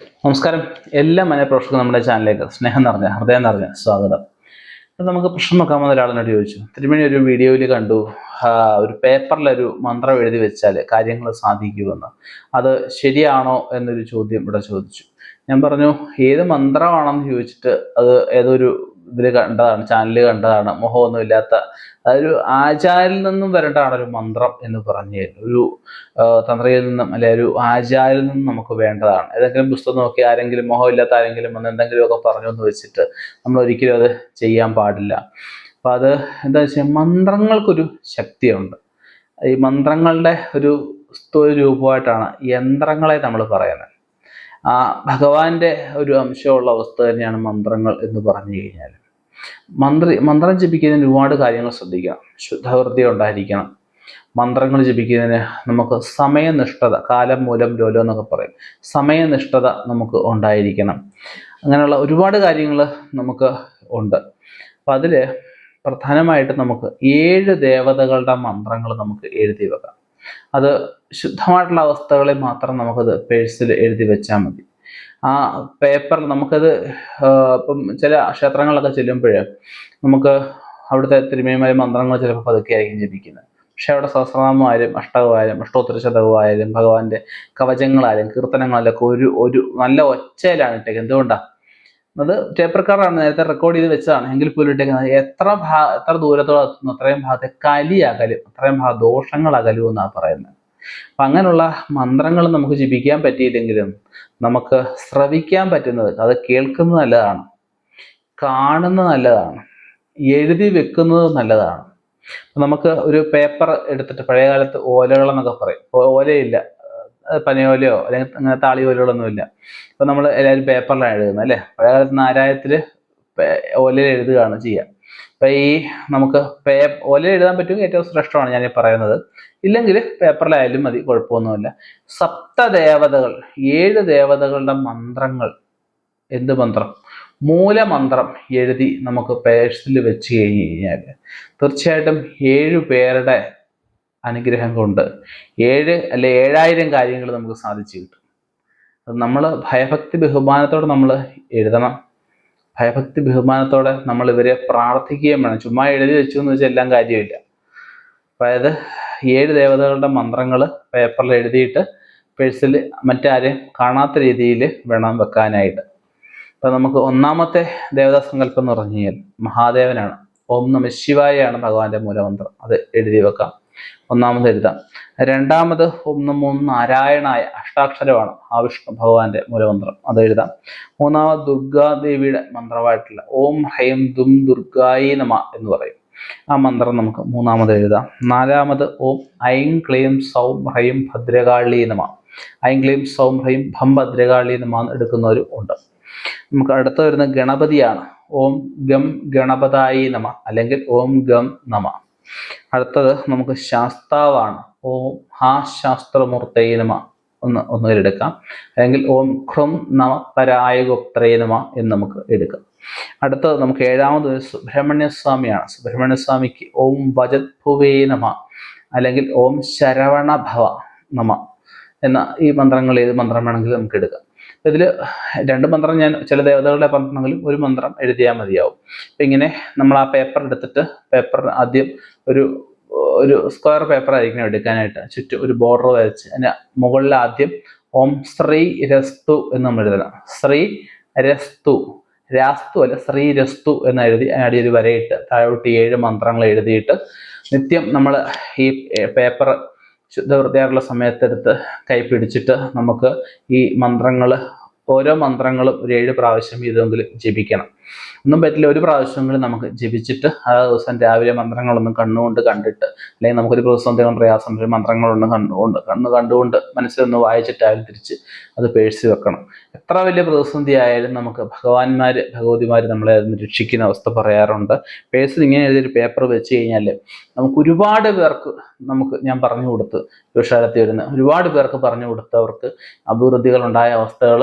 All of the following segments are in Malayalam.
നമസ്കാരം. എല്ലാ മനഃപ്രേക്ഷകർക്കും നമ്മുടെ ചാനലിലേക്ക് സ്നേഹം നിറഞ്ഞ ഹൃദയം നിറഞ്ഞ സ്വാഗതം. നമുക്ക് പ്രശ്നം നോക്കാൻ വന്ന ഒരാളിനോട് ചോദിച്ചു. തിരുമണി ഒരു വീഡിയോയിൽ കണ്ടു. ഒരു പേപ്പറിലൊരു മന്ത്രം എഴുതി വെച്ചാൽ കാര്യങ്ങൾ സാധിക്കുമെന്ന്. അത് ശരിയാണോ എന്നൊരു ചോദ്യം ഇവിടെ ചോദിച്ചു. ഞാൻ പറഞ്ഞു ഏത് മന്ത്രമാണെന്ന് ചോദിച്ചിട്ട് അത് ഏതൊരു ഇതിൽ കണ്ടതാണ് ചാനലിൽ കണ്ടതാണ് മോഹമൊന്നുമില്ലാത്ത അതൊരു ആചാരിൽ നിന്നും വരേണ്ടതാണ് ഒരു മന്ത്രം എന്ന് പറഞ്ഞു ഒരു തന്ത്രയിൽ നിന്നും അല്ലെ ഒരു ആചാരിൽ നിന്നും നമുക്ക് വേണ്ടതാണ്. ഏതെങ്കിലും പുസ്തകം നോക്കി ആരെങ്കിലും മോഹമില്ലാത്ത ആരെങ്കിലും വന്ന് എന്തെങ്കിലുമൊക്കെ പറഞ്ഞു എന്ന് വെച്ചിട്ട് നമ്മൾ ഒരിക്കലും അത് ചെയ്യാൻ പാടില്ല. അപ്പം അത് എന്താ വെച്ചാൽ മന്ത്രങ്ങൾക്കൊരു ശക്തിയുണ്ട്. ഈ മന്ത്രങ്ങളുടെ ഒരു രൂപമായിട്ടാണ് യന്ത്രങ്ങളെ നമ്മൾ പറയുന്നത്. ആ ഭഗവാന്റെ ഒരു അംശമുള്ള അവസ്ഥ തന്നെയാണ് മന്ത്രങ്ങൾ എന്ന് പറഞ്ഞു കഴിഞ്ഞാൽ മന്ത്രി മന്ത്രം ജപിക്കുന്നതിന് ഒരുപാട് കാര്യങ്ങൾ ശ്രദ്ധിക്കണം. ശുദ്ധവൃത്തി ഉണ്ടായിരിക്കണം. മന്ത്രങ്ങൾ ജപിക്കുന്നതിന് നമുക്ക് സമയനിഷ്ഠത കാലം മൂലം ലോലം എന്നൊക്കെ പറയും. സമയനിഷ്ഠത നമുക്ക് ഉണ്ടായിരിക്കണം. അങ്ങനെയുള്ള ഒരുപാട് കാര്യങ്ങൾ നമുക്ക് ഉണ്ട്. അപ്പം അതിൽ പ്രധാനമായിട്ട് നമുക്ക് ഏഴ് ദേവതകളുടെ മന്ത്രങ്ങൾ നമുക്ക് എഴുതി വെക്കാം. അത് ശുദ്ധമായിട്ടുള്ള അവസ്ഥകളിൽ മാത്രം നമുക്കത് പേഴ്സിൽ എഴുതി വെച്ചാൽ മതി. ആ പേപ്പറിൽ നമുക്കത് ഇപ്പം ചില ക്ഷേത്രങ്ങളിലൊക്കെ ചെല്ലുമ്പോൾ നമുക്ക് അവിടുത്തെ തിരുമേമാര് മന്ത്രങ്ങൾ ചിലപ്പോൾ പതുക്കെ ആയിരിക്കും ജപിക്കുന്നത്. പക്ഷെ അവിടെ സഹസ്രനാമമായാലും അഷ്ടകമായാലും അഷ്ടോത്തര ശതകമായാലും ഭഗവാന്റെ കവചങ്ങളായാലും കീർത്തനങ്ങളായാലും ഒക്കെ ഒരു ഒരു നല്ല ഒച്ചയിലാണ് ഇട്ടേക്കുന്നത്. എന്തുകൊണ്ടാണ് അത് ടേപ്പ് റെക്കോർഡാണ് നേരത്തെ റെക്കോർഡ് ചെയ്ത് വെച്ചതാണ്. എങ്കിൽ പോലും ഇട്ടേക്കുന്നത്. എത്ര ഭാ എത്ര ദൂരത്തോളം എത്തുന്നു? അത്രയും ഭാഗത്തെ കലി അകലും അത്രയും ഭാഗ ദോഷങ്ങൾ അകലും എന്നാണ് പറയുന്നത്. അപ്പം അങ്ങനെയുള്ള മന്ത്രങ്ങൾ നമുക്ക് ജപിക്കാൻ പറ്റിയില്ലെങ്കിലും നമുക്ക് ശ്രവിക്കാൻ പറ്റുന്നത് അത് കേൾക്കുന്നത് നല്ലതാണ്. കാണുന്നത് നല്ലതാണ്. എഴുതി വെക്കുന്നത് നല്ലതാണ്. നമുക്ക് ഒരു പേപ്പർ എടുത്തിട്ട് പഴയ കാലത്ത് ഓലകളെന്നൊക്കെ പറയും. ഓലയില്ല. പനയോലയോ അല്ലെങ്കിൽ അങ്ങനെ താളി ഓലകളൊന്നുമില്ല ഇപ്പൊ നമ്മൾ എല്ലാവരും പേപ്പറിലാണ് എഴുതുന്നത് അല്ലേ? പഴയകാലത്ത് നാരായത്തിൽ ഓലയിൽ എഴുതുകയാണ് ചെയ്യുക. അപ്പൊ ഈ നമുക്ക് പേ ഓല എഴുതാൻ പറ്റുമെങ്കിൽ ഏറ്റവും ശ്രേഷ്ഠമാണ് ഞാൻ പറയുന്നത്. ഇല്ലെങ്കിൽ പേപ്പറിലായാലും മതി കുഴപ്പമൊന്നുമില്ല. സപ്തദേവതകൾ ഏഴ് ദേവതകളുടെ മന്ത്രങ്ങൾ. എന്ത് മന്ത്രം? മൂലമന്ത്രം എഴുതി നമുക്ക് പേഴ്സിൽ വെച്ച് കഴിഞ്ഞ് കഴിഞ്ഞാൽ തീർച്ചയായിട്ടും ഏഴു പേരുടെ അനുഗ്രഹം കൊണ്ട് ഏഴ് അല്ലെ ഏഴായിരം കാര്യങ്ങൾ നമുക്ക് സാധിച്ചു കിട്ടും. അത് നമ്മൾ ഭയഭക്തി ബഹുമാനത്തോടെ നമ്മൾ എഴുതണം. ഭയഭക്തി ബഹുമാനത്തോടെ നമ്മൾ ഇവരെ പ്രാർത്ഥിക്കുകയും വേണം. ചുമ്മാ എഴുതി വെച്ചു എന്ന് വെച്ചാൽ എല്ലാം കാര്യമില്ല. അതായത് ഏഴ് ദേവതകളുടെ മന്ത്രങ്ങൾ പേപ്പറിൽ എഴുതിയിട്ട് പേഴ്സിൽ മറ്റാരെയും കാണാത്ത രീതിയിൽ വേണം വെക്കാനായിട്ട്. അപ്പം നമുക്ക് ഒന്നാമത്തെ ദേവതാ സങ്കല്പം എന്ന് പറഞ്ഞു കഴിഞ്ഞാൽ മഹാദേവനാണ്. ഓം നമ ശിവായാണ് ഭഗവാന്റെ മൂലമന്ത്രം. അത് എഴുതി വെക്കാം. ഒന്നാമത് എഴുതാം. രണ്ടാമത് ഓം നമോ നാരായണായ അഷ്ടാക്ഷരമാണ് ആ വിഷ്ണു ഭഗവാന്റെ മൂലമന്ത്രം. അത് എഴുതാം. മൂന്നാമത് ദുർഗാദേവിയുടെ മന്ത്രമായിട്ടുള്ള ഓം ഹൈം ദും ദുർഗായി നമ എന്ന് പറയും. ആ മന്ത്രം നമുക്ക് മൂന്നാമത് എഴുതാം. നാലാമത് ഓം ഐം ക്ലീം സൗം ഹ്രൈം ഭദ്രകാളി നമ. ഐം ക്ലീം സൗം ഹ്രൈം ഭം ഭദ്രകാളി നമ എടുക്കുന്നവരും ഉണ്ട്. നമുക്ക് അടുത്ത വരുന്ന ഗണപതിയാണ്. ഓം ഗം ഗണപതായി നമ അല്ലെങ്കിൽ ഓം ഗം നമ. അടുത്തത് നമുക്ക് ശാസ്താവാണ്. ഓം ഹാ ശാസ്ത്രമൂർത്തൈ നമ. ഒന്ന് ഒന്ന് എടുക്കാം. അല്ലെങ്കിൽ ഓം ഖ്രം നമ പരായ നമ എന്ന് നമുക്ക് എടുക്കാം. അടുത്തത് നമുക്ക് ഏഴാമത് ഒരു സുബ്രഹ്മണ്യ സ്വാമിയാണ് സുബ്രഹ്മണ്യ സ്വാമിക്ക് ഓം വജത് ഭുവേ നമ അല്ലെങ്കിൽ ഓം ശരവണ ഭവ നമ എന്ന ഈ മന്ത്രങ്ങൾ ഏത് മന്ത്രം വേണമെങ്കിലും നമുക്ക് എടുക്കാം. ഇതിൽ രണ്ട് മന്ത്രം ഞാൻ ചില ദേവതകളുടെ പറഞ്ഞെങ്കിലും ഒരു മന്ത്രം എഴുതിയാൽ മതിയാവും. അപ്പം ഇങ്ങനെ നമ്മൾ ആ പേപ്പർ എടുത്തിട്ട് പേപ്പർ ആദ്യം ഒരു ഒരു സ്ക്വയർ പേപ്പർ ആയിരിക്കണം എടുക്കാനായിട്ട്. ചുറ്റും ഒരു ബോർഡർ വരച്ച് അതിന് മുകളിൽ ആദ്യം ഓം ശ്രീ രസ്തു എന്ന് നമ്മൾ എഴുതണം. ശ്രീ രസ്തു. രാസ്തു അല്ല ശ്രീ രസ്തു എന്ന് എഴുതി അതിനടി ഒരു വരയിട്ട് താഴോട്ട് ഏഴ് മന്ത്രങ്ങൾ എഴുതിയിട്ട് നിത്യം നമ്മൾ ഈ പേപ്പർ ശുദ്ധവൃത്തിയായിട്ടുള്ള സമയത്തെടുത്ത് കൈ പിടിച്ചിട്ട് നമുക്ക് ഈ മന്ത്രങ്ങൾ ഓരോ മന്ത്രങ്ങളും ഒരു ഏഴ് പ്രാവശ്യം വീതമെങ്കിലും ജപിക്കണം. ഒന്നും പറ്റില്ല. ഒരു പ്രാവശ്യമെങ്കിലും നമുക്ക് ജപിച്ചിട്ട് ആ ദിവസം രാവിലെ മന്ത്രങ്ങളൊന്നും കണ്ണുകൊണ്ട് കണ്ടിട്ട് അല്ലെങ്കിൽ നമുക്കൊരു ദിവസം എന്തെങ്കിലും പ്രയാസം ഒരു മന്ത്രങ്ങളൊന്നും കണ്ടുകൊണ്ട് കണ്ണ് കണ്ടുകൊണ്ട് മനസ്സിലൊന്ന് വായിച്ചിട്ടായാലും തിരിച്ച് അത് പേഴ്സി വെക്കണം. എത്ര വലിയ പ്രതിസന്ധി ആയാലും നമുക്ക് ഭഗവാന്മാർ ഭഗവതിമാർ നമ്മളെ രക്ഷിക്കുന്ന അവസ്ഥ പറയാറുണ്ട്. പേഴ്സിൽ ഇങ്ങനെ എഴുതിയൊരു പേപ്പർ വെച്ച് കഴിഞ്ഞാൽ നമുക്ക് ഒരുപാട് പേർക്ക് നമുക്ക് ഞാൻ പറഞ്ഞു കൊടുത്ത് വിഷാലത്തിൽ വരുന്ന ഒരുപാട് പേർക്ക് പറഞ്ഞു കൊടുത്തവർക്ക് അഭിവൃദ്ധികൾ ഉണ്ടായ അവസ്ഥകൾ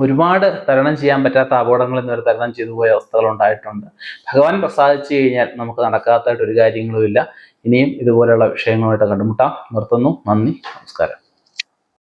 ഒരുപാട് തരണം ചെയ്യാൻ പറ്റാത്ത അപകടങ്ങളിൽ നിന്ന് തരണം ചെയ്തു പോയ അവസ്ഥകൾ ഉണ്ടായിട്ടുണ്ട്. ഭഗവാൻ പ്രസാദിച്ചു കഴിഞ്ഞാൽ നമുക്ക് നടക്കാത്തതായിട്ട് ഒരു കാര്യങ്ങളുമില്ല ഇനിയും ഇതുപോലെയുള്ള വിഷയങ്ങളുമായിട്ട് കണ്ടുമുട്ടാം. നിർത്തുന്നു. നന്ദി. നമസ്കാരം.